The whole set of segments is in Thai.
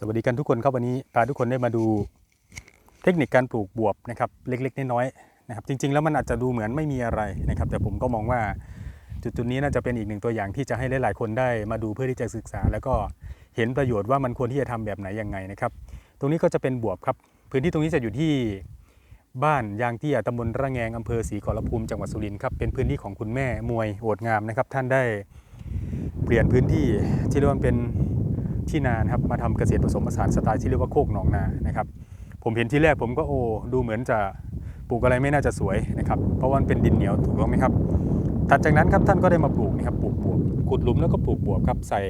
สวัสดีกันทุกคนครับวันนี้พาทุกคนได้มาดูเทคนิคการปลูกบวบนะครับเล็กๆน้อยๆนะครับจริงๆแล้วมันอาจจะดูเหมือนไม่มีอะไรนะครับ แต่ผมก็มองว่าจุดๆนี้น่าจะเป็นอีกหนึ่งตัวอย่างที่จะให้หลายๆคนได้มาดูเพื่อที่จะศึกษา แล้วก็เห็นประโยชน์ว่ามันควรที่จะทำแบบไหนยังไงนะครับ ตรงนี้ก็จะเป็นบวบครับ พื้นที่ตรงนี้จะอยู่ที่บ้านยางเตี้ยตำบลระแงงอำเภอศรีขอรภูมิจังหวัดสุรินทร์ครับเป็นพื้นที่ของคุณแม่มวยโอดงามนะครับท่านได้เปลี่ยนพื้นที่ที่เรียกว่าเป็น ที่นานครับมาทำเกษตรผสมผสานสไตล์ที่เรียกว่าโคกหนองนานะครับผมเห็นที่แรกผมก็โอ้ดูเหมือนจะปลูกอะไรไม่น่าจะสวยนะครับเพราะว่ามันเป็นดินเหนียวถูกต้องไหมครับถัดจากนั้นครับท่านก็ได้มาปลูกนะครับปลูกบวบขุดหลุมแล้วก็ปลูกบวบครับใส่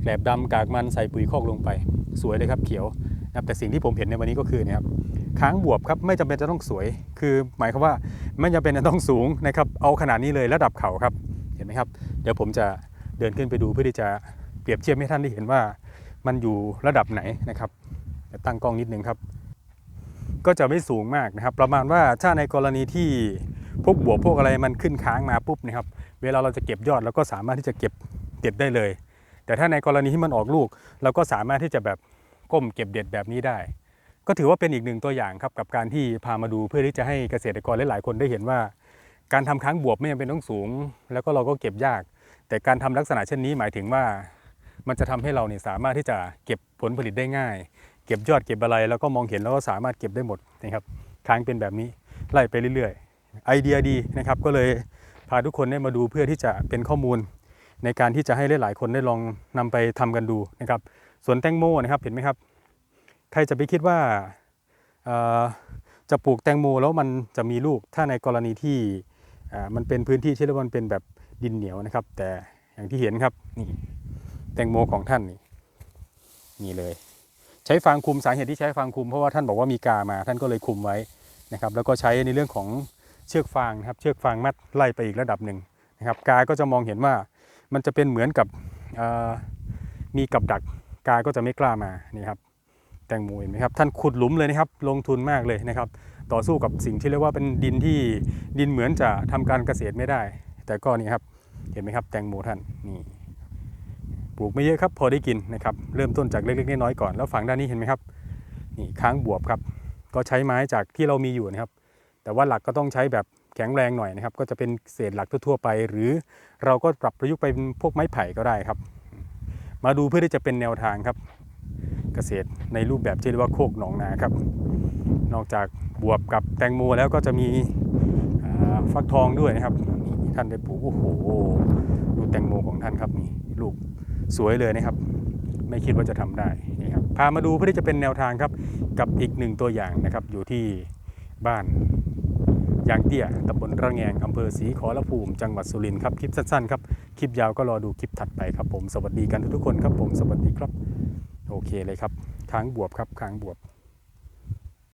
แกลบดำกากมันใส่ปุ๋ยคอกลงไป สวยเลยครับเขียวนะครับแต่สิ่งที่ผมเห็นในวันนี้ก็คือนี่ยครับค้างบวบครับไม่จำเป็นจะต้องสวย คือหมายความว่าไม่จำเป็นจะต้องสูงนะครับเอาขนาดนี้เลยระดับเข่าครับเห็นไหมครับ เดี๋ยวผมจะเดินขึ้นไปดูเพื่อที่จะเปรียบเทียบให้ท่านได้เห็นว่า มันอยู่ระดับไหนนะครับตั้งกล้องนิดนึงครับ ก็จะไม่สูงมากนะครับ ประมาณว่าถ้าในกรณีที่พวกบวบพวกอะไรมันขึ้นค้างมาปุ๊บนะครับ เวลาเราจะเก็บยอดเราก็สามารถที่จะเก็บเด็ดได้เลย แต่ถ้าในกรณีที่มันออกลูก เราก็สามารถที่จะแบบก้มเก็บเด็ดแบบนี้ได้ ก็ถือว่าเป็นอีกหนึ่งตัวอย่างครับกับการที่พามาดูเพื่อที่จะให้เกษตรกรหลายๆคนได้เห็นว่า การทำค้างบวบไม่จำเป็นต้องสูง แล้วก็เราก็เก็บยาก แต่การทำลักษณะเช่นนี้หมายถึงว่า มันจะทำให้เราเนี่ยสามารถที่จะเก็บผลผลิตได้ง่าย เก็บยอดเก็บอะไรแล้วก็มองเห็นแล้วก็สามารถเก็บได้หมดนะครับค้างเป็นแบบนี้ไล่ไปเรื่อยๆ ไอเดียดีนะครับก็เลยพาทุกคนได้มาดูเพื่อที่จะเป็นข้อมูล ในการที่จะให้หลายๆคนได้ลองนำไปทำกันดูนะครับสวนแตงโมนะครับเห็นไหมครับ ใครจะไปคิดว่าจะปลูกแตงโมแล้วมันจะมีลูกถ้าในกรณีที่มันเป็นพื้นที่ที่เรียกว่ามันเป็นแบบดินเหนียวนะครับ แต่อย่างที่เห็นครับนี่ แตงโมของท่านนี่นี่เลย ใช้ฟางคุมสาเหตุที่ใช้ฟางคุมเพราะว่าท่านบอกว่ามีกามาท่านก็เลยคุมไว้นะครับ แล้วก็ใช้ในเรื่องของเชือกฟางนะครับเชือกฟางมัดไล่ไปอีกระดับหนึ่งนะครับ กาก็จะมองเห็นว่ามันจะเป็นเหมือนกับมีกับดักกาก็จะไม่กล้ามานี่ครับแตงโมเห็นไหมครับท่านขุดหลุมเลยนะครับลงทุนมากเลยนะครับ ต่อสู้กับสิ่งที่เรียกว่าเป็นดินที่ดินเหมือนจะทำการเกษตรไม่ได้ แต่ก็นี่ครับเห็นไหมครับแตงโมท่านนี่ ปลูกไม่เยอะครับพอได้กินนะครับเริ่มต้นจากเล็กๆน้อยๆก่อนแล้วฝั่งด้านนี้เห็นไหมครับนี่ค้างบวบครับก็ใช้ไม้จากที่เรามีอยู่นะครับ แต่ว่าหลักก็ต้องใช้แบบแข็งแรงหน่อยนะครับ ก็จะเป็นเศษหลักทั่วๆไป หรือเราก็ปรับประยุกต์ไปเป็นพวกไม้ไผ่ก็ได้ครับ มาดูเพื่อที่จะเป็นแนวทางครับ เกษตรในรูปแบบที่เรียกว่าโคกหนองนาครับ นอกจากบวบกับแตงโมแล้วก็จะมีฟักทองด้วยนะครับท่านได้ปลูกโอ้โหดูแตงโมของท่านครับนี่ลูก สวยเลยนะครับ ไม่คิดว่าจะทำได้นี่ครับพามาดูเพื่อที่จะเป็นแนวทางครับกับอีกหนึ่งตัวอย่างนะครับ อยู่ที่บ้านยางเตี้ยตำบลระแงงอำเภอศรีขอรภูมิ จังหวัดสุรินทร์ครับ คลิปสั้นๆครับ คลิปยาวก็รอดูคลิปถัดไปครับผม สวัสดีกันทุกๆคนครับผม สวัสดีครับ โอเคเลยครับ ค้างบวบครับ ค้างบวบ